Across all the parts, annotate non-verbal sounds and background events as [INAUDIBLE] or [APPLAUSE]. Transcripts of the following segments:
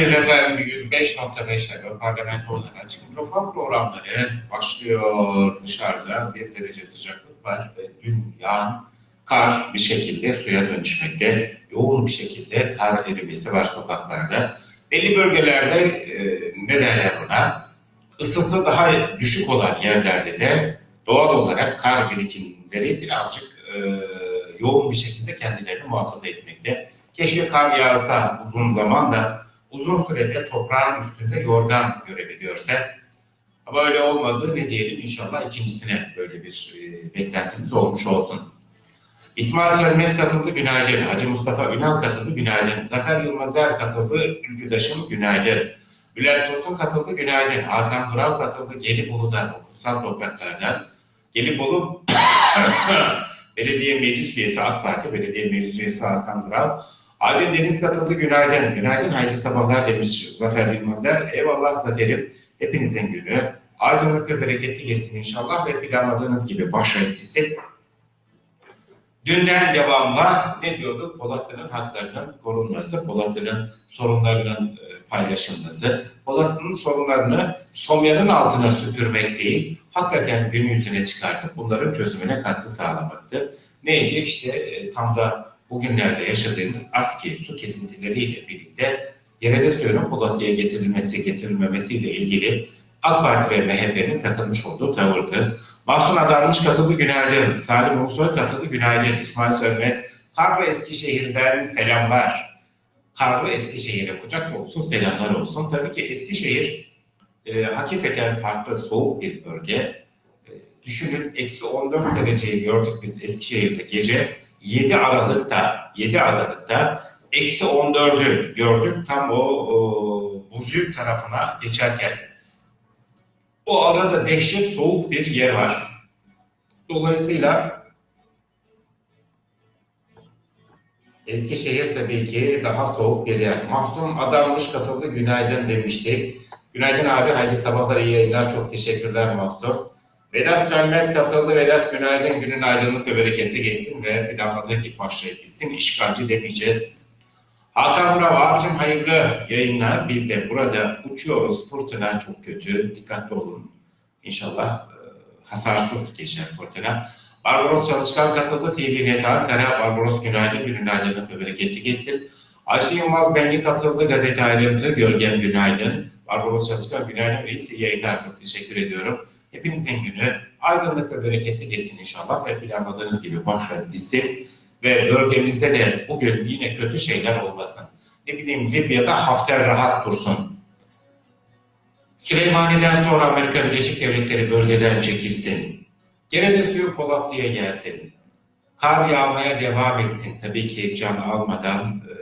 Hayır efendim 105.5'te parlamento olan açık mikrofon programları başlıyor. Dışarıda bir derece sıcaklık var ve dün yağan kar bir şekilde suya dönüşmekte. Yoğun bir şekilde kar erimesi var sokaklarda. Belli bölgelerde e, ne derler ona? Isısı daha düşük olan yerlerde de doğal olarak kar birikimleri birazcık e, yoğun bir şekilde kendilerini muhafaza etmekte. Keşke kar yağsa uzun zaman da uzun sürede toprağın üstünde yorgan görevi görse. Ama öyle olmadı ne diyelim inşallah ikincisine böyle bir e, beklentimiz olmuş olsun. İsmail Sönmez katıldı günaydın. Hacı Mustafa Ünal katıldı günaydın. Zafer Yılmazer katıldı Ülküdaşım günaydın. Bülent Tosun katıldı günaydın. Hakan Dural katıldı Gelibolu'dan, o kutsal topraklardan. Gelibolu [COUGHS] Belediye Meclis Üyesi AK Parti Belediye Meclis Üyesi Hakan Dural. Adil Deniz katıldı günaydın. Günaydın hayırlı sabahlar demiş Zafer Yılmazer. Eyvallah Zafer'im. Hepinizin günü. Aydınlık ve bereketli geçsin inşallah ve planladığınız gibi başlayıp bitsin. Dünden devamla ne diyorduk? Polatlı'nın haklarının korunması, Polatlı'nın sorunlarının e, paylaşılması, Polatlı'nın sorunlarını somyanın altına süpürmek değil, hakikaten gün yüzüne çıkartıp bunların çözümüne katkı sağlamaktı. Neydi? İşte e, tam da bugünlerde yaşadığımız ASKİ su kesintileriyle birlikte yerede suyunun Polatlı'ya getirilmesi, getirilmemesiyle ilgili AK Parti ve MHP'nin takılmış olduğu tavırdı. Mahsun Adarmış katıldı günaydın. Salim Ulusoy katıldı günaydın. İsmail Sönmez. Karlı Eskişehir'den selamlar. Karlı Eskişehir'e kucak olsun selamlar olsun. Tabii ki Eskişehir e, hakikaten farklı soğuk bir bölge. E, düşünün eksi 14 dereceyi gördük biz Eskişehir'de gece. 7 Aralık'ta 7 Aralık'ta eksi 14'ü gördük tam o, o buzuyuk tarafına geçerken o arada dehşet soğuk bir yer var. Dolayısıyla Eskişehir tabii ki daha soğuk bir yer. Mahsun Adanmış katıldı günaydın demiştik. Günaydın abi, hayırlı sabahlar, iyi yayınlar. Çok teşekkürler Mahsun. Vedat Sönmez katıldı. Vedat günaydın, günün aydınlık ve bereketli geçsin ve planladığı gibi başlayıp. İşgalci demeyeceğiz. Hakan Vural abicim hayırlı yayınlar. Biz de burada uçuyoruz. Fırtına çok kötü. Dikkatli olun. İnşallah e, hasarsız geçer fırtına. Barbaros Çalışkan katıldı. TV Net Ankara. Barbaros günaydın. Günün aydınlık ve bereketli geçsin. Ayşe Yılmaz Benli katıldı. Gazete ayrıntı. Gölgem günaydın. Barbaros Çalışkan günaydın. Reis yayınlar. Çok teşekkür ediyorum. Hepinizin günü aydınlık ve bereketli geçsin inşallah. Ve planladığınız gibi başlayıp bitsin ve bölgemizde de bugün yine kötü şeyler olmasın. Ne bileyim Libya'da Hafter rahat dursun. Süleymaniye'den sonra Amerika Birleşik Devletleri bölgeden çekilsin. Gene de suyu Polatlı'ya gelsin. Kar yağmaya devam etsin. Tabii ki can almadan e,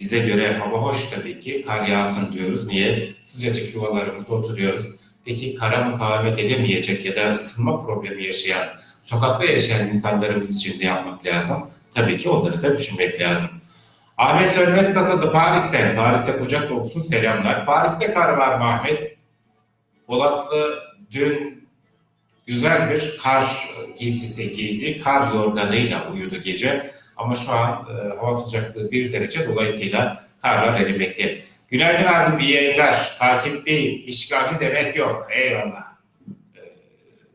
bize göre hava hoş tabii ki. Kar yağsın diyoruz. Niye? Sıcacık yuvalarımızda oturuyoruz. Peki kara mukavemet edemeyecek ya da ısınma problemi yaşayan sokakta yaşayan insanlarımız için ne yapmak lazım? Tabii ki onları da düşünmek lazım. Ahmet Sönmez katıldı Paris'ten. Paris'e kucak olsun selamlar. Paris'te kar var Ahmet? Polatlı dün güzel bir kar giysisi giydi. Kar yorganıyla uyudu gece. Ama şu an e, hava sıcaklığı bir derece dolayısıyla karlar erimekte. Günaydın abi bir yayınlar. Takip değil, işgalci demek yok. Eyvallah. E,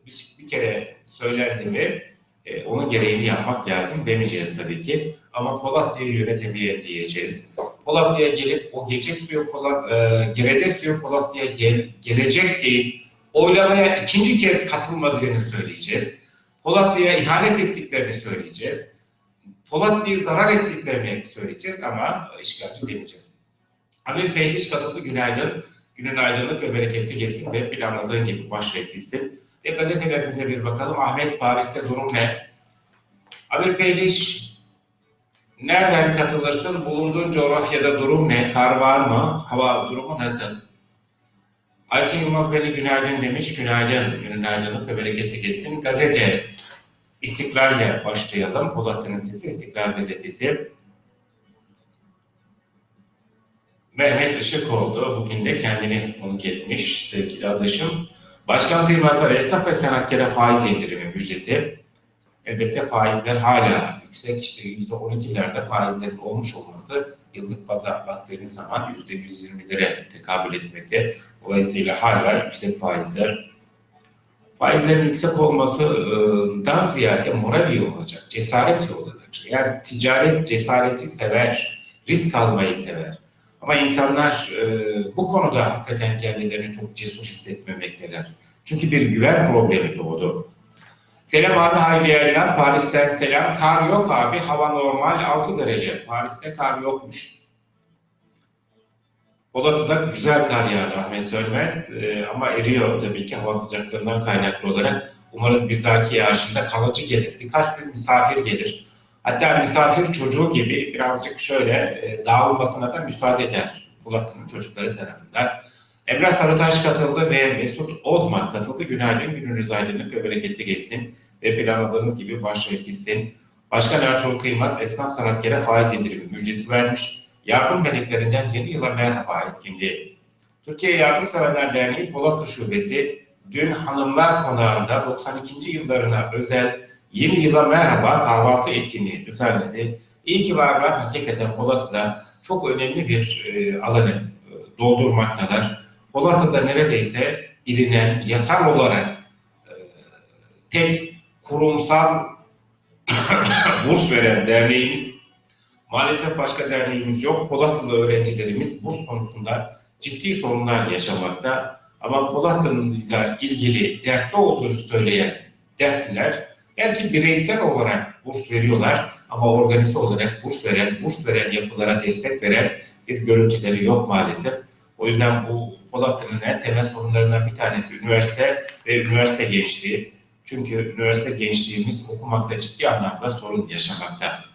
bir, bir kere söylendi mi e, onun gereğini yapmak lazım demeyeceğiz tabii ki. Ama Polatlı'yı yönetemeyen diyeceğiz. Polatlı'ya gelip o geçecek suyu Polat, e, gerede suyu Polatlı'ya gel, gelecek deyip oylamaya ikinci kez katılmadığını söyleyeceğiz. Polatlı'ya ihanet ettiklerini söyleyeceğiz. Polatlı'yı zarar ettiklerini söyleyeceğiz ama işgalci demeyeceğiz. Amir Pehliş katıldı günaydın. Günün aydınlık ve bereketli geçsin ve planladığın gibi başlayıp. Ve gazetelerimize bir bakalım. Ahmet Paris'te durum ne? Amir Pehliş nereden katılırsın? Bulunduğun coğrafyada durum ne? Kar var mı? Hava durumu nasıl? Ayşe Yılmaz beni günaydın demiş. Günaydın. Günün aydınlık ve bereketli geçsin. Gazete İstiklal'le başlayalım. Polatlı'nın sesi İstiklal Gazetesi. Mehmet Işıkoğlu bugün de kendini konuk etmiş sevgili adaşım. Başkan Kıymazlar esnaf ve sanatkara faiz indirimi müjdesi. Elbette faizler hala yüksek. İşte %12'lerde faizlerin olmuş olması yıllık baza baktığınız zaman %120'lere tekabül etmekte. Dolayısıyla hala yüksek faizler. Faizlerin yüksek olmasından ziyade moral iyi olacak, cesaret iyi olacak. Yani ticaret cesareti sever, risk almayı sever. Ama insanlar e, bu konuda hakikaten kendilerini çok cesur hissetmemekteler. Çünkü bir güven problemi doğdu. Selam abi hayırlı yayınlar. Paris'ten selam. Kar yok abi. Hava normal 6 derece. Paris'te kar yokmuş. Olatı'da güzel kar yağdı Ahmet Sönmez. Ee, ama eriyor tabii ki hava sıcaklığından kaynaklı olarak. Umarız bir dahaki yağışında kalıcı gelir. Birkaç gün misafir gelir. Hatta misafir çocuğu gibi birazcık şöyle e, dağılmasına da müsaade eder Polat'ın çocukları tarafından. Emrah Sarıtaş katıldı ve Mesut Ozman katıldı. Günaydın, gününüz aydınlık ve bereketli geçsin. Ve planladığınız gibi başlayıp gitsin. Başkan Ertuğrul Kıymaz esnaf sanatkara faiz indirimi müjdesi vermiş. Yardım meleklerinden yeni yıla merhaba etkinliği. Türkiye Yardımseverler Derneği Polatlı Şubesi dün Hanımlar Konağı'nda 92. yıllarına özel yeni yıla merhaba kahvaltı etkinliği düzenledi. İyi ki varlar hakikaten Polatlı'da çok önemli bir e, alanı e, doldurmaktalar. Polatlı'da neredeyse bilinen yasal olarak e, tek kurumsal [COUGHS] burs veren derneğimiz. Maalesef başka derneğimiz yok. Polatlı öğrencilerimiz burs konusunda ciddi sorunlar yaşamakta. Ama Polatlı'yla ilgili dertli olduğunu söyleyen dertliler belki bireysel olarak burs veriyorlar ama organize olarak burs veren, burs veren yapılara destek veren bir görüntüleri yok maalesef. O yüzden bu Polatlı'nın en temel sorunlarından bir tanesi üniversite ve üniversite gençliği. Çünkü üniversite gençliğimiz okumakta ciddi anlamda sorun yaşamakta.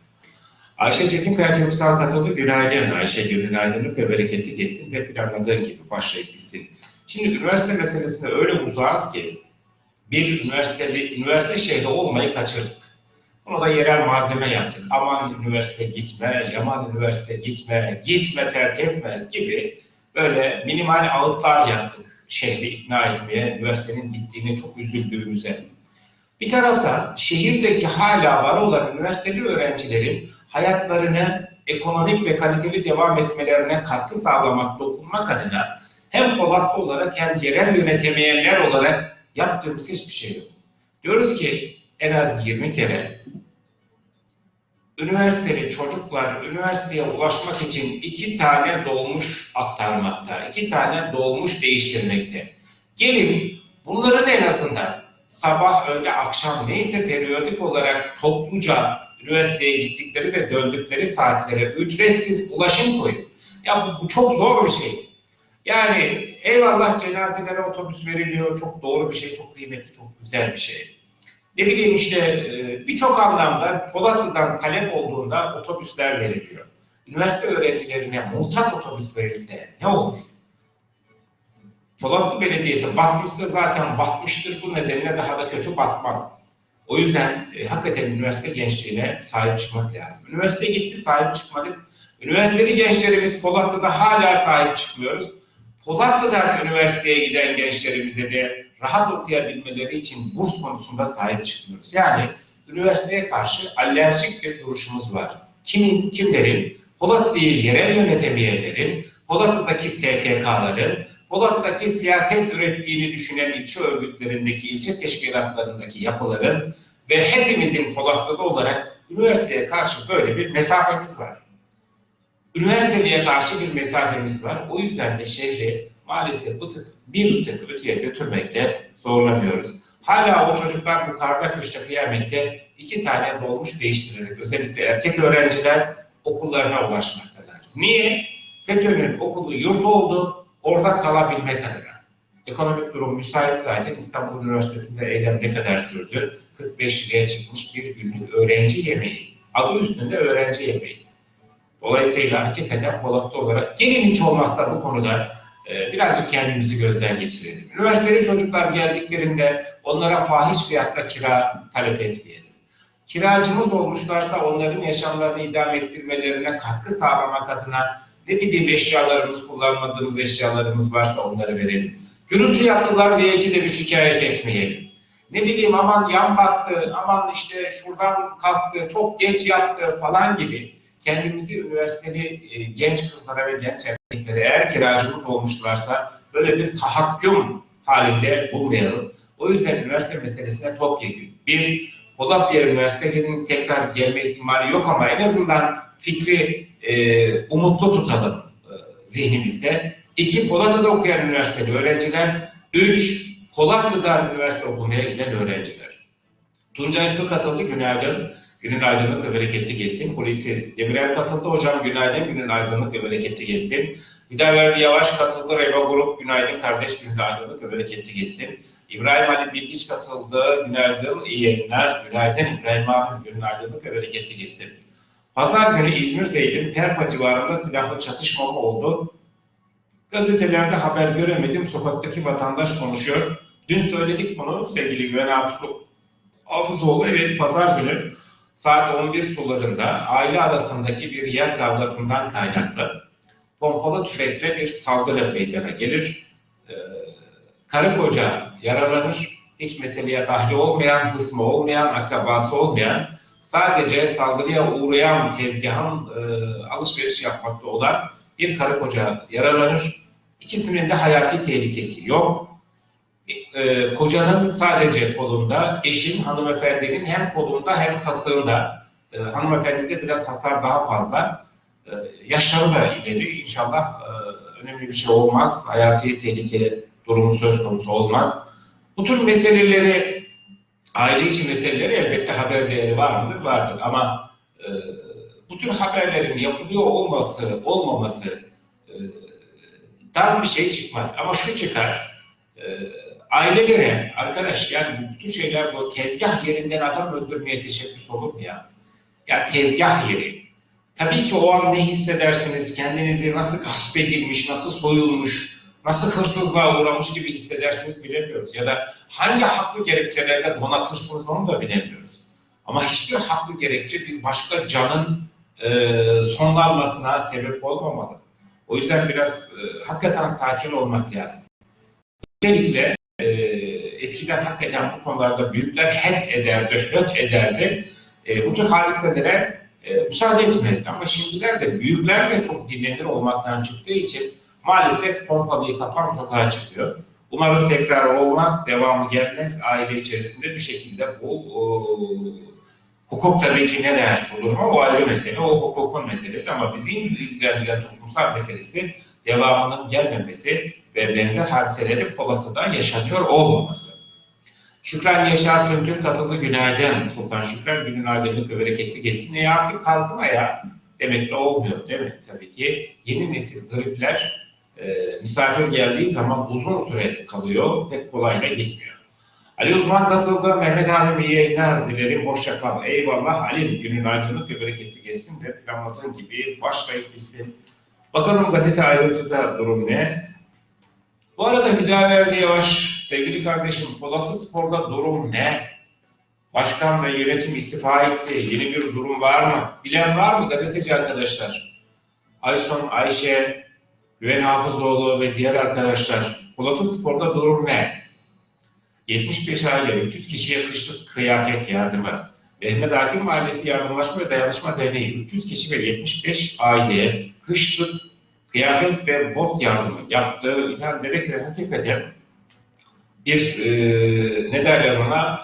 Ayşe Çetinkaya Köksal katıldı. Günaydın Ayşe, günaydınlık ve bereketli geçsin ve planladığın gibi başlayıp gitsin. Şimdi üniversite meselesinde öyle uzağız ki bir üniversiteli, üniversite şehri olmayı kaçırdık. Buna da yerel malzeme yaptık. Aman üniversite gitme, yaman üniversite gitme, gitme terk etme gibi böyle minimal ağıtlar yaptık şehri ikna etmeye, üniversitenin gittiğini çok üzüldüğümüze. Bir taraftan şehirdeki hala var olan üniversiteli öğrencilerin hayatlarını ekonomik ve kaliteli devam etmelerine katkı sağlamak, dokunmak adına hem Polatlı olarak hem yerel yönetemeyenler olarak yaptığımız hiçbir şey yok. Diyoruz ki en az 20 kere üniversiteli çocuklar üniversiteye ulaşmak için iki tane dolmuş aktarmakta, iki tane dolmuş değiştirmekte. Gelin bunların en azından sabah, öğle, akşam neyse periyodik olarak topluca üniversiteye gittikleri ve döndükleri saatlere ücretsiz ulaşım koyun. Ya bu, bu çok zor bir şey. Yani eyvallah cenazelere otobüs veriliyor. Çok doğru bir şey, çok kıymetli, çok güzel bir şey. Ne bileyim işte e, birçok anlamda Polatlı'dan talep olduğunda otobüsler veriliyor. Üniversite öğrencilerine muhtat otobüs verilse ne olur? Polatlı Belediyesi batmışsa zaten batmıştır. Bu nedenle daha da kötü batmaz. O yüzden e, hakikaten üniversite gençliğine sahip çıkmak lazım. Üniversite gitti sahip çıkmadık. Üniversiteli gençlerimiz Polatlı'da hala sahip çıkmıyoruz. Polatlı'dan üniversiteye giden gençlerimize de rahat okuyabilmeleri için burs konusunda sahip çıkmıyoruz. Yani üniversiteye karşı alerjik bir duruşumuz var. Kimin, kimlerin? Polatlı'yı yerel yönetemeyenlerin, Polatlı'daki STK'ların, Polat'taki siyaset ürettiğini düşünen ilçe örgütlerindeki, ilçe teşkilatlarındaki yapıların ve hepimizin Polatlı'da olarak üniversiteye karşı böyle bir mesafemiz var. Üniversiteye karşı bir mesafemiz var. O yüzden de şehri maalesef bu tık, bir tık öteye götürmekte zorlanıyoruz. Hala o çocuklar bu karda kışta kıyamette iki tane dolmuş değiştirerek özellikle erkek öğrenciler okullarına ulaşmaktalar. Niye? FETÖ'nün okulu yurt oldu, orada kalabilmek adına. Ekonomik durum müsait zaten İstanbul Üniversitesi'nde eylem ne kadar sürdü? 45 liraya çıkmış bir günlük öğrenci yemeği. Adı üstünde öğrenci yemeği. Dolayısıyla hakikaten Polatlı olarak gelin hiç olmazsa bu konuda e, birazcık kendimizi gözden geçirelim. Üniversiteli çocuklar geldiklerinde onlara fahiş fiyatta kira talep etmeyelim. Kiracımız olmuşlarsa onların yaşamlarını idame ettirmelerine katkı sağlamak adına ne bileyim eşyalarımız, kullanmadığımız eşyalarımız varsa onları verelim. Gürültü yaptılar diye ki de bir şikayet etmeyelim. ne bileyim aman yan baktı, aman işte şuradan kalktı, çok geç yattı falan gibi kendimizi üniversiteli e, genç kızlara ve genç erkeklere eğer kiracımız olmuşlarsa böyle bir tahakküm halinde bulmayalım. O yüzden üniversite meselesine topyekun. Bir, Polatya Üniversitesi'nin tekrar gelme ihtimali yok ama en azından fikri e, umutlu tutalım e, zihnimizde. İki, Polatlı'da okuyan üniversiteli öğrenciler. Üç, Polatlı'da üniversite okumaya giden öğrenciler. Tuncay Su katıldı, günaydın. Günün aydınlık ve bereketli geçsin. Hulusi Demirel katıldı. Hocam günaydın, günün aydınlık ve bereketli geçsin. Hüdaverdi Yavaş katıldı. Reba Grup günaydın kardeş, günün aydınlık ve bereketli geçsin. İbrahim Ali Bilgiç katıldı. Günaydın, iyi yayınlar. Günaydın İbrahim abi, günün aydınlık ve bereketli geçsin. Pazar günü İzmir'deydim. Perpa civarında silahlı çatışma oldu? Gazetelerde haber göremedim. Sokaktaki vatandaş konuşuyor. Dün söyledik bunu sevgili Güven Hafız- Hafızoğlu. Evet pazar günü saat 11 sularında aile arasındaki bir yer kavgasından kaynaklı pompalı tüfekle bir saldırı meydana gelir. Ee, karı koca yaralanır. Hiç meseleye dahil olmayan, hısmı olmayan, akrabası olmayan, sadece saldırıya uğrayan tezgahın e, alışveriş yapmakta olan bir karı koca yaralanır. İkisinin de hayati tehlikesi yok. E, kocanın sadece kolunda, eşin hanımefendinin hem kolunda hem kasığında. E, hanımefendide biraz hasar daha fazla. E, yaşları da ileri. İnşallah e, önemli bir şey olmaz. Hayati tehlike durumu söz konusu olmaz. Bu tür meseleleri, aile içi meseleleri elbette haber değeri var mıdır? Vardır. Ama e, bu tür haberlerin yapılıyor olması, olmaması e, tam bir şey çıkmaz. Ama şu çıkar, e, ailelere, arkadaş yani bu tür şeyler bu tezgah yerinden adam öldürmeye teşebbüs olur mu ya? Ya tezgah yeri. Tabii ki o an ne hissedersiniz, kendinizi nasıl gasp edilmiş, nasıl soyulmuş, nasıl hırsızlığa uğramış gibi hissedersiniz bilemiyoruz. Ya da hangi haklı gerekçelerle donatırsınız onu da bilemiyoruz. Ama hiçbir haklı gerekçe bir başka canın e, sonlanmasına sebep olmamalı. O yüzden biraz e, hakikaten sakin olmak lazım. Özellikle e, eskiden hakikaten bu konularda büyükler het ederdi, höt ederdi. E, bu tür hadiselere e, müsaade etmezdi. Ama şimdiler de büyükler de çok dinlenir olmaktan çıktığı için maalesef pompalıyı kapan sokağa çıkıyor. Umarız tekrar olmaz, devamı gelmez. Aile içerisinde bir şekilde bu o, hukuk tabii ki ne der bu duruma o ayrı mesele, o hukukun meselesi ama bizi ilgilendiren toplumsal meselesi devamının gelmemesi ve benzer hadiselerin Polat'ta yaşanıyor olmaması. Şükran Yaşar Tümtür katıldı günaydın. Sultan Şükran günün aydınlık ve bereketli geçsin. E artık kalkmaya demek de olmuyor değil mi? Tabii ki yeni nesil gripler e, misafir geldiği zaman uzun süre kalıyor, pek kolayla gitmiyor. Ali Uzman katıldı. Mehmet abim iyi yayınlar dilerim. Hoşça kal. Eyvallah Halim. Günün aydınlık ve bereketli geçsin de planladığın gibi başlayıp bitsin. Bakalım gazete ayrıntıda durum ne? Bu arada Hüdaverdi Yavaş, sevgili kardeşim Polatlı Spor'da durum ne? Başkan ve yönetim istifa etti. Yeni bir durum var mı? Bilen var mı gazeteci arkadaşlar? Ayson, Ayşe, Güven Hafızoğlu ve diğer arkadaşlar. Polatlı Spor'da durum ne? 75 aile 300 kişiye kışlık kıyafet yardımı. Mehmet Akif Mahallesi Yardımlaşma ve Dayanışma Derneği 300 kişi ve 75 aileye kışlık kıyafet ve bot yardımı yaptığı ilan ederek de hakikaten bir e, ne derler ona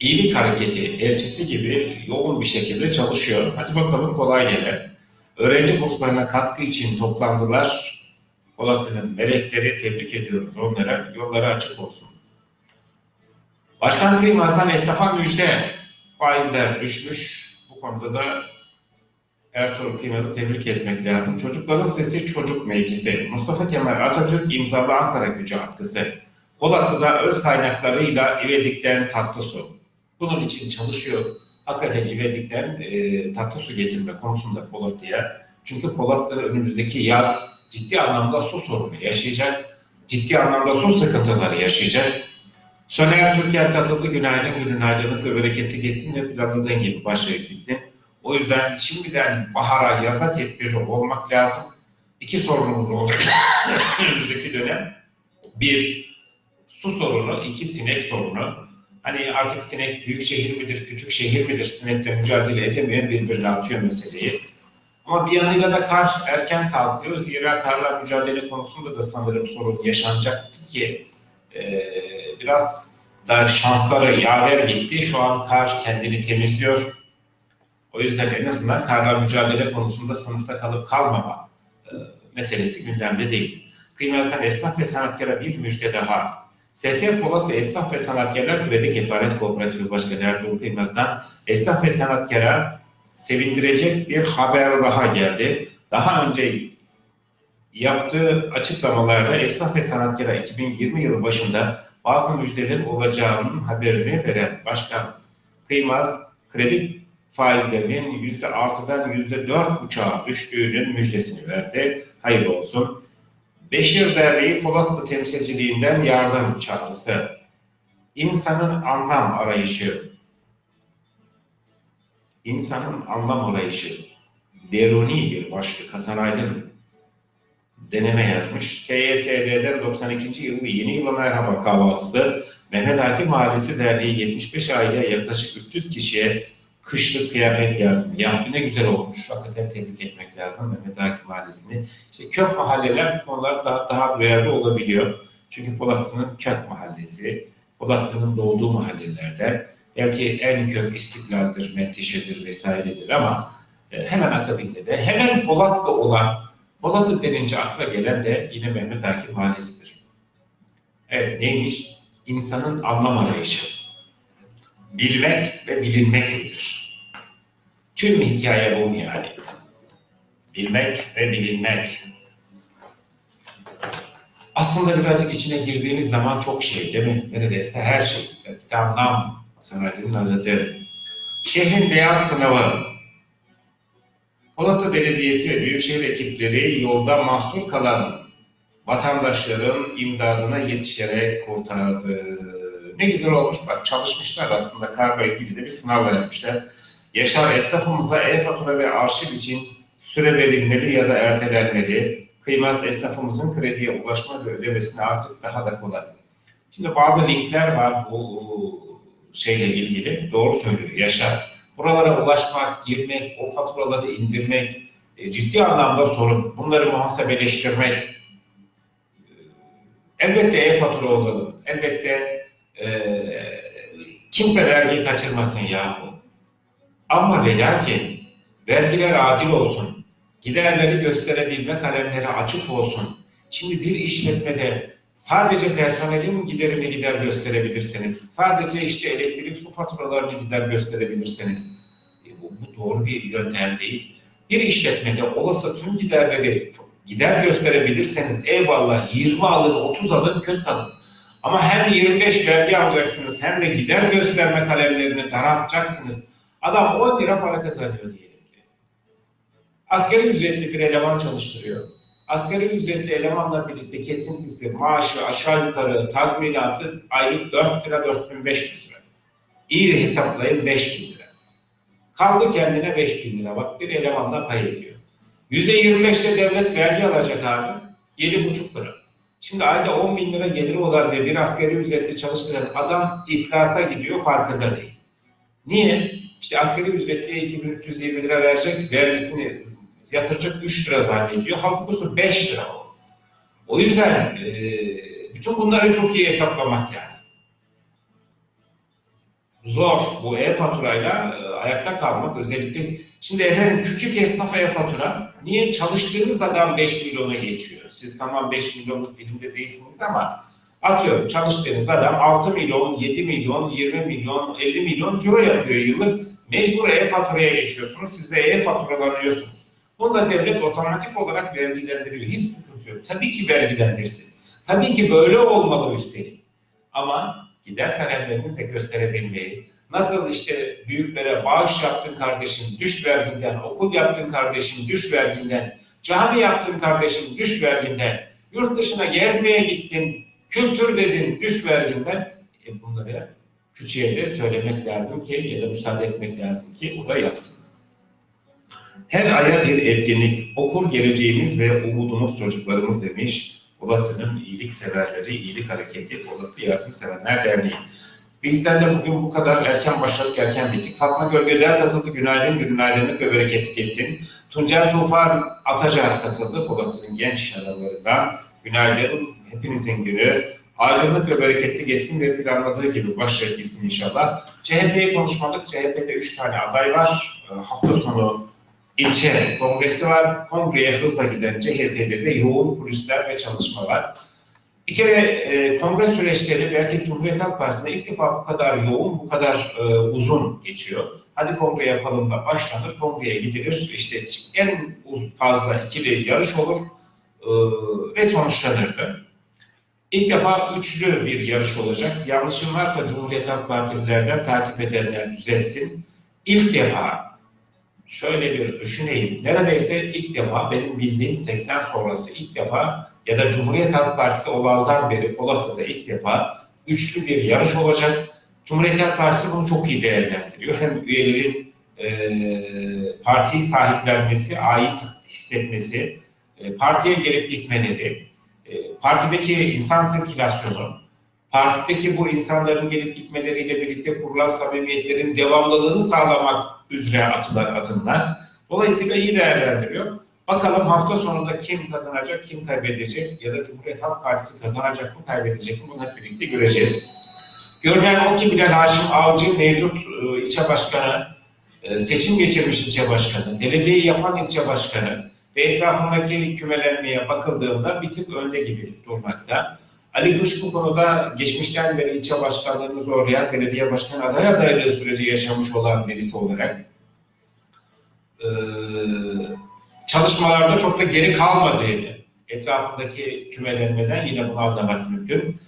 iyilik hareketi elçisi gibi yoğun bir şekilde çalışıyor. Hadi bakalım kolay gele. Öğrenci burslarına katkı için toplandılar. Polatlı'nın melekleri tebrik ediyoruz onlara. Yolları açık olsun. Başkan Kıymaz'dan esnafa müjde. Faizler düşmüş. Bu konuda da Ertuğrul Kıymaz'ı tebrik etmek lazım. Çocukların Sesi Çocuk Meclisi. Mustafa Kemal Atatürk imzalı Ankara gücü atkısı. Polatlı'da öz kaynaklarıyla İvedik'ten tatlı su. Bunun için çalışıyor. Hakikaten İvedik'ten e, tatlı su getirme konusunda Polatlı'ya. Çünkü Polatlı önümüzdeki yaz ciddi anlamda su sorunu yaşayacak. Ciddi anlamda su sıkıntıları yaşayacak. Soner Türker katıldı. Günaydın, günün aydınlık ve bereketli geçsin ve planladığın gibi başlayıp. O yüzden şimdiden bahara, yaza tedbirli olmak lazım. İki sorunumuz olacak [COUGHS] önümüzdeki dönem. Bir, su sorunu, iki sinek sorunu. Hani artık sinek büyük şehir midir, küçük şehir midir sinekle mücadele edemeyen birbirine atıyor meseleyi. Ama bir yanıyla da kar erken kalkıyor. Zira karla mücadele konusunda da sanırım sorun yaşanacaktı ki e, biraz da şansları yaver gitti. Şu an kar kendini temizliyor. O yüzden en azından karla mücadele konusunda sınıfta kalıp kalmama e, meselesi gündemde değil. Kıymetli esnaf ve sanatkara bir müjde daha. SS Polat ve Esnaf ve Sanatkarlar Kredi Kefaret Kooperatifi Başkanı Ertuğrul Kıymaz'dan esnaf ve sanatkara sevindirecek bir haber daha geldi. Daha önce yaptığı açıklamalarda esnaf ve sanatkara 2020 yılı başında bazı müjdelerin olacağının haberini veren Başkan Kıymaz, kredi faizlerinin %6'dan %4,5'a düştüğünün müjdesini verdi. Hayırlı olsun. Beşir Derneği Polatlı temsilciliğinden yardım çağrısı. İnsanın anlam arayışı. İnsanın anlam arayışı. Deruni bir başlık. Hasan Aydın deneme yazmış. TYSD'den 92. yıl ve yeni yıla merhaba kahvaltısı. Mehmet Akif Mahallesi Derneği 75 aileye yaklaşık 300 kişiye kışlık kıyafet yardımı yaptı. Ne güzel olmuş. Hakikaten tebrik etmek lazım Mehmet Akif Mahallesi'ni. İşte kök mahalleler bu konular daha, daha değerli olabiliyor. Çünkü Polatlı'nın kök mahallesi, Polatlı'nın doğduğu mahallelerde belki en kök istiklaldir, menteşedir vesairedir ama e, hemen akabinde de hemen Polatlı olan, Polatlı denince akla gelen de yine Mehmet Akif Mahallesi'dir. Evet neymiş? İnsanın anlam arayışı. Bilmek ve bilinmek nedir? Tüm hikaye bu yani. Bilmek ve bilinmek. Aslında birazcık içine girdiğiniz zaman çok şey değil mi? Neredeyse her şey. Anlam. Hasan Aydın'ın aradığı. Şehrin beyaz sınavı. Polatlı Belediyesi ve Büyükşehir ekipleri yolda mahsur kalan vatandaşların imdadına yetişerek kurtardı. Ne güzel olmuş bak çalışmışlar aslında karla ilgili de bir sınav vermişler. Yaşar esnafımıza e-fatura ve arşiv için süre verilmeli ya da ertelenmeli. Kıymaz esnafımızın krediye ulaşma ve ödemesini artık daha da kolay. Şimdi bazı linkler var bu şeyle ilgili. Doğru söylüyor Yaşar. Buralara ulaşmak, girmek, o faturaları indirmek e, ciddi anlamda sorun. Bunları muhasebeleştirmek. E, elbette e-fatura olalım. Elbette e, kimse vergi kaçırmasın yahu. Ama ve lakin vergiler adil olsun, giderleri gösterebilme kalemleri açık olsun. Şimdi bir işletmede sadece personelin giderini gider gösterebilirseniz, sadece işte elektrik su faturalarını gider gösterebilirseniz, e, bu, bu doğru bir yöntem değil. Bir işletmede olası tüm giderleri gider gösterebilirseniz eyvallah 20 alın, 30 alın, 40 alın. Ama hem 25 vergi alacaksınız hem de gider gösterme kalemlerini daraltacaksınız. Adam 10 lira para kazanıyor diyelim ki. Asgari ücretli bir eleman çalıştırıyor. Asgari ücretli elemanla birlikte kesintisi, maaşı, aşağı yukarı tazminatı aylık 4 lira 4500 lira. İyi de hesaplayın 5000 lira. Kaldı kendine 5000 lira. Bak bir elemanla pay ediyor. %25'te devlet vergi alacak abi. 7,5 lira. Şimdi ayda 10 bin lira geliri olan ve bir asgari ücretli çalıştıran adam iflasa gidiyor farkında değil. Niye? İşte asgari ücretliye 2320 lira verecek, vergisini yatıracak 3 lira zannediyor. Halbuki 5 lira o. O yüzden e, bütün bunları çok iyi hesaplamak lazım. Zor bu e-faturayla e, ayakta kalmak özellikle. Şimdi efendim küçük esnaf e-fatura niye çalıştığınız adam 5 milyona geçiyor? Siz tamam 5 milyonluk dilimde değilsiniz ama atıyorum çalıştığınız adam 6 milyon, 7 milyon, 20 milyon, 50 milyon euro yapıyor yıllık. Mecbur e-faturaya geçiyorsunuz. Siz de e-faturalanıyorsunuz. Bunu da devlet otomatik olarak vergilendiriyor. Hiç sıkıntı yok. Tabii ki vergilendirsin. Tabii ki böyle olmalı üstelik. Ama gider kalemlerini de gösterebilmeyi, nasıl işte büyüklere bağış yaptın kardeşim düş verginden, okul yaptın kardeşim düş verginden, cami yaptın kardeşim düş verginden, yurt dışına gezmeye gittin, kültür dedin düş verginden. E bunları küçüğe de söylemek lazım ki ya da müsaade etmek lazım ki o da yapsın. Her aya bir etkinlik, okur geleceğimiz ve umudumuz çocuklarımız demiş. Polatlı'nın iyilik severleri, iyilik hareketi, Polatlı Yardımseverler Derneği. Bizden de bugün bu kadar erken başladık, erken bittik. Fatma Gölgeler katıldı. Günaydın, günaydınlık ve bereketli geçsin. Tuncer Tufan Atacar katıldı. Polat'ın genç adamlarından. Günaydın, hepinizin günü. Aydınlık ve bereketli geçsin ve planladığı gibi başlayıp gitsin inşallah. CHP'yi konuşmadık. CHP'de üç tane aday var. Ee, Hafta sonu ilçe kongresi var. Kongreye hızla giden CHP'de de yoğun kulisler ve çalışma var. Bir kere e, kongre süreçleri belki Cumhuriyet Halk Partisi'nde ilk defa bu kadar yoğun, bu kadar e, uzun geçiyor. Hadi kongre yapalım da başlanır, kongreye gidilir. İşte en fazla ikili yarış olur e, ve sonuçlanırdı. İlk defa üçlü bir yarış olacak. Yanlışım varsa Cumhuriyet Halk Partililerden takip edenler düzelsin. İlk defa şöyle bir düşüneyim. Neredeyse ilk defa benim bildiğim 80 sonrası ilk defa ya da Cumhuriyet Halk Partisi olaldan beri Polatlı'da ilk defa üçlü bir yarış olacak. Cumhuriyet Halk Partisi bunu çok iyi değerlendiriyor. Hem üyelerin e, partiyi sahiplenmesi, ait hissetmesi, e, partiye gelip gitmeleri, e, partideki insan sirkülasyonu, partideki bu insanların gelip gitmeleriyle birlikte kurulan samimiyetlerin devamlılığını sağlamak üzere atılan adımlar. Dolayısıyla iyi değerlendiriyor. Bakalım hafta sonunda kim kazanacak, kim kaybedecek ya da Cumhuriyet Halk Partisi kazanacak mı, kaybedecek mi bunu hep birlikte göreceğiz. Görünen o ki Bilal Haşim Avcı mevcut e, ilçe başkanı, e, seçim geçirmiş ilçe başkanı, delegeyi yapan ilçe başkanı ve etrafındaki kümelenmeye bakıldığında bir tık önde gibi durmakta. Ali Kuş bu konuda geçmişten beri ilçe başkanlığını zorlayan belediye başkanı aday adaylığı süreci yaşamış olan birisi olarak e, çalışmalarda çok da geri kalmadığını etrafındaki kümelenmeden yine bunu anlamak mümkün.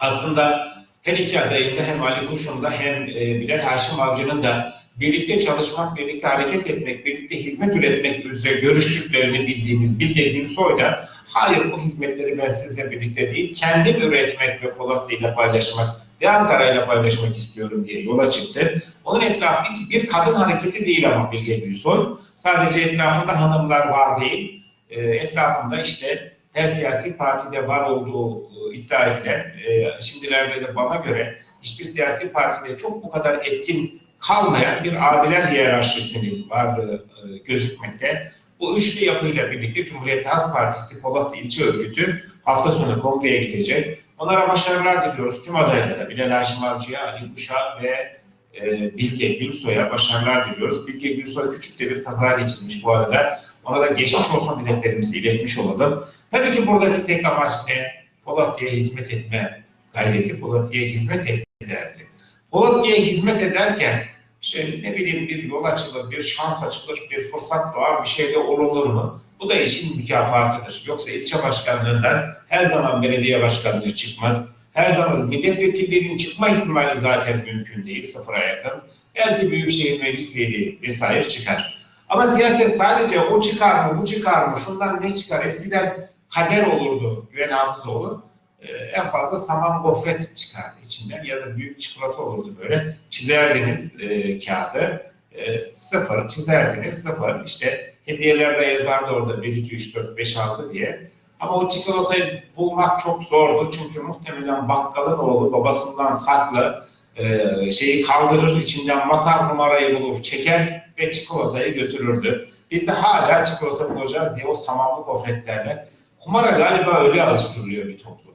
Aslında her iki adayın da hem Ali Kuş'un da hem e, Bilal Haşim Avcı'nın da birlikte çalışmak, birlikte hareket etmek, birlikte hizmet üretmek üzere görüştüklerini bildiğimiz Bilge Gülsoy da hayır bu hizmetleri ben sizle birlikte değil, kendim üretmek ve Polatlı ile paylaşmak ve Ankara ile paylaşmak istiyorum diye yola çıktı. Onun etrafı bir kadın hareketi değil ama Bilge Gülsoy. Sadece etrafında hanımlar var değil, e, etrafında işte her siyasi partide var olduğu e, iddia edilen, e, şimdilerde de bana göre hiçbir siyasi partide çok bu kadar etkin kalmayan bir abiler hiyerarşisinin varlığı e, gözükmekte. Bu üçlü yapıyla birlikte Cumhuriyet Halk Partisi Polatlı İlçe Örgütü hafta sonu kongreye gidecek. Onlara başarılar diliyoruz. Tüm adaylara, Bilal Haşim Avcı'ya, Ali Kuş'a ve e, Bilge Gülsoy'a başarılar diliyoruz. Bilge Gülsoy küçük de bir kaza geçirmiş bu arada. Ona da geçmiş olsun dileklerimizi iletmiş olalım. Tabii ki buradaki tek amaç ne? Polatlı'ya hizmet etme gayreti, Polatlı'ya hizmet etme derdi. Polatlı'ya hizmet ederken işte ne bileyim bir yol açılır, bir şans açılır, bir fırsat doğar, bir şey de olunur mu? Bu da işin mükafatıdır. Yoksa ilçe başkanlığından her zaman belediye başkanlığı çıkmaz. Her zaman milletvekilliğinin çıkma ihtimali zaten mümkün değil, sıfıra yakın. Belki Büyükşehir Meclis Üyeliği vesaire çıkar. Ama siyaset sadece o çıkar mı, bu çıkar mı, şundan ne çıkar? Eskiden kader olurdu Güven Hafızoğlu. Ee, en fazla saman gofret çıkar içinden ya da büyük çikolata olurdu böyle. Çizerdiniz e, kağıdı. E, sıfır, çizerdiniz sıfır. İşte hediyelerde yazardı orada 1, 2, 3, 4, 5, 6 diye. Ama o çikolatayı bulmak çok zordu. Çünkü muhtemelen bakkalın oğlu babasından saklı e, şeyi kaldırır, içinden makar numarayı bulur, çeker ve çikolatayı götürürdü. Biz de hala çikolata bulacağız diye o samanlı gofretlerle kumara galiba öyle alıştırılıyor bir toplum.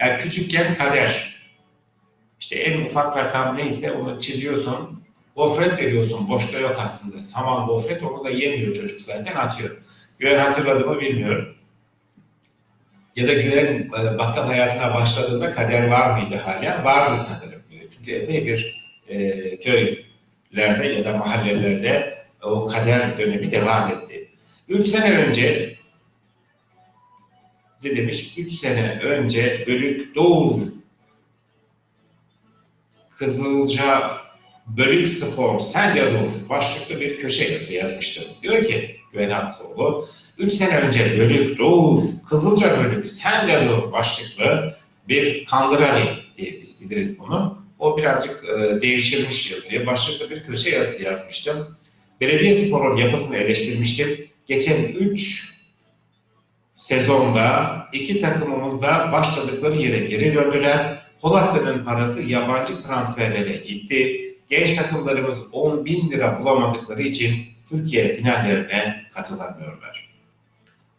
Yani küçükken kader. İşte en ufak rakam neyse onu çiziyorsun. Gofret veriyorsun. Boşta yok aslında. Saman gofret onu da yemiyor çocuk zaten atıyor. Güven hatırladı mı bilmiyorum. Ya da Güven e, bakkal hayatına başladığında kader var mıydı hala? Vardı sanırım. Çünkü epey bir e, köylerde ya da mahallelerde o kader dönemi devam etti. Üç sene önce ne demiş? Üç sene önce Bölük Doğur Kızılca Bölük Spor Sen de Dur başlıklı bir köşe yazısı yazmıştım. Diyor ki Güven Hafızoğlu, üç sene önce Bölük Doğur Kızılca Bölük Sen de Dur başlıklı bir Kandırali diye biz biliriz bunu. O birazcık e, devşirmiş yazıyı. Başlıklı bir köşe yazısı yazmıştım. Belediye sporun yapısını eleştirmiştim. Geçen üç sezonda iki takımımız da başladıkları yere geri döndüler Polatlı'nın parası yabancı transferlere gitti. Genç takımlarımız 10 bin lira bulamadıkları için Türkiye finallerine katılamıyorlar.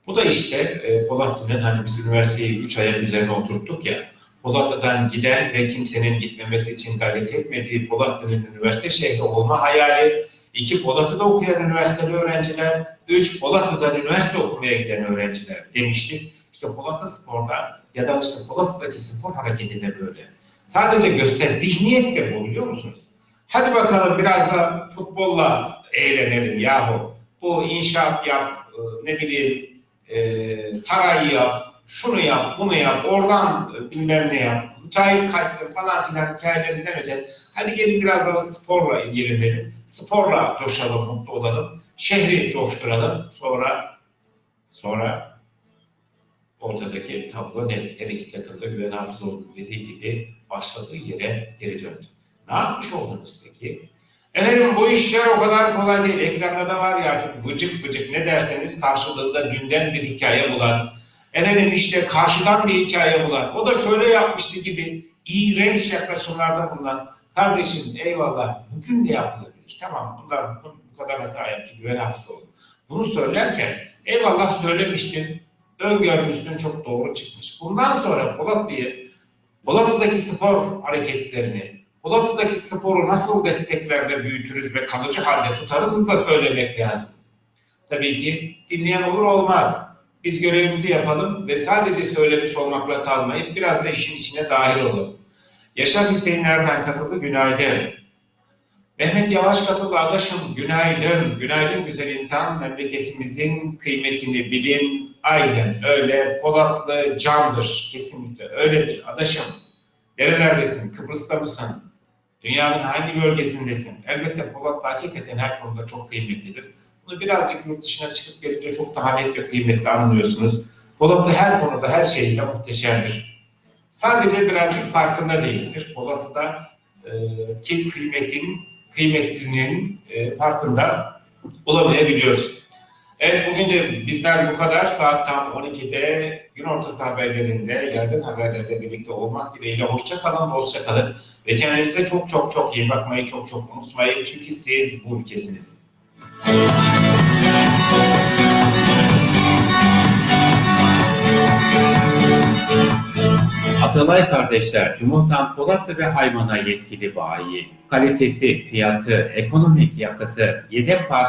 Bu da işte e, Polatlı'nın hani biz üniversiteyi 3 ayak üzerine oturttuk ya, Polatlı'dan giden ve kimsenin gitmemesi için gayret etmediği Polatlı'nın üniversite şehri olma hayali, iki Polatlı'da okuyan üniversiteli öğrenciler, üç Polatlı'dan üniversite okumaya giden öğrenciler demiştik. İşte Polatlı Spor'da ya da işte Polatlı'daki spor hareketi de böyle. Sadece göster, zihniyet de bu biliyor musunuz? Hadi bakalım biraz da futbolla eğlenelim yahu. Bu inşaat yap, e, ne bileyim e, saray yap, şunu yap, bunu yap, oradan e, bilmem ne yap, müteahhit kaçsın falan filan hikayelerinden öte. Hadi gelin biraz daha sporla ilgilenelim, sporla coşalım, mutlu olalım, şehri coşturalım. Sonra, sonra ortadaki tablo net. Her iki takım da Güven Hafızoğlu'nun dediği gibi başladığı yere geri döndü. Ne yapmış oldunuz peki? Efendim bu işler o kadar kolay değil. Ekranda da var ya artık vıcık vıcık ne derseniz karşılığında dünden bir hikaye bulan, efendim işte karşıdan bir hikaye bulan, o da şöyle yapmıştı gibi iğrenç yaklaşımlarda bulunan kardeşim eyvallah bugün ne yapılabilir? Tamam bunlar bu, kadar hata yaptı Güven Hafızoğlu. Bunu söylerken eyvallah söylemiştin, öngörmüşsün çok doğru çıkmış. Bundan sonra Polatlı'yı, Polatlı'daki spor hareketlerini, Polatlı'daki sporu nasıl desteklerde büyütürüz ve kalıcı halde tutarız da söylemek lazım. Tabii ki dinleyen olur olmaz. Biz görevimizi yapalım ve sadece söylemiş olmakla kalmayıp biraz da işin içine dahil olalım. Yaşar Hüseyin Erden katıldı, günaydın. Mehmet Yavaş katıldı, adaşım, günaydın. Günaydın güzel insan, memleketimizin kıymetini bilin. Aynen öyle, Polatlı candır, kesinlikle öyledir, adaşım. Nerelerdesin, Kıbrıs'ta mısın? Dünyanın hangi bölgesindesin? Elbette Polatlı hakikaten her konuda çok kıymetlidir. Bunu birazcık yurt dışına çıkıp gelince çok daha net ve kıymetli anlıyorsunuz. Polatlı her konuda, her şeyiyle muhteşemdir. Sadece birazcık farkında değildir. Polatlı'da e, ki kıymetin, kıymetliliğinin e, farkında olamayabiliyoruz. Evet bugün de bizler bu kadar. Saat tam 12'de gün ortası haberlerinde, yaygın haberlerle birlikte olmak dileğiyle. Hoşça kalın, hoşça kalın. Ve kendinize çok çok çok iyi bakmayı çok çok unutmayın. Çünkü siz bu ülkesiniz. Atalay kardeşler, Cumhursan Polatlı ve Hayman'a yetkili bayi, kalitesi, fiyatı, ekonomik yakıtı, yedek parça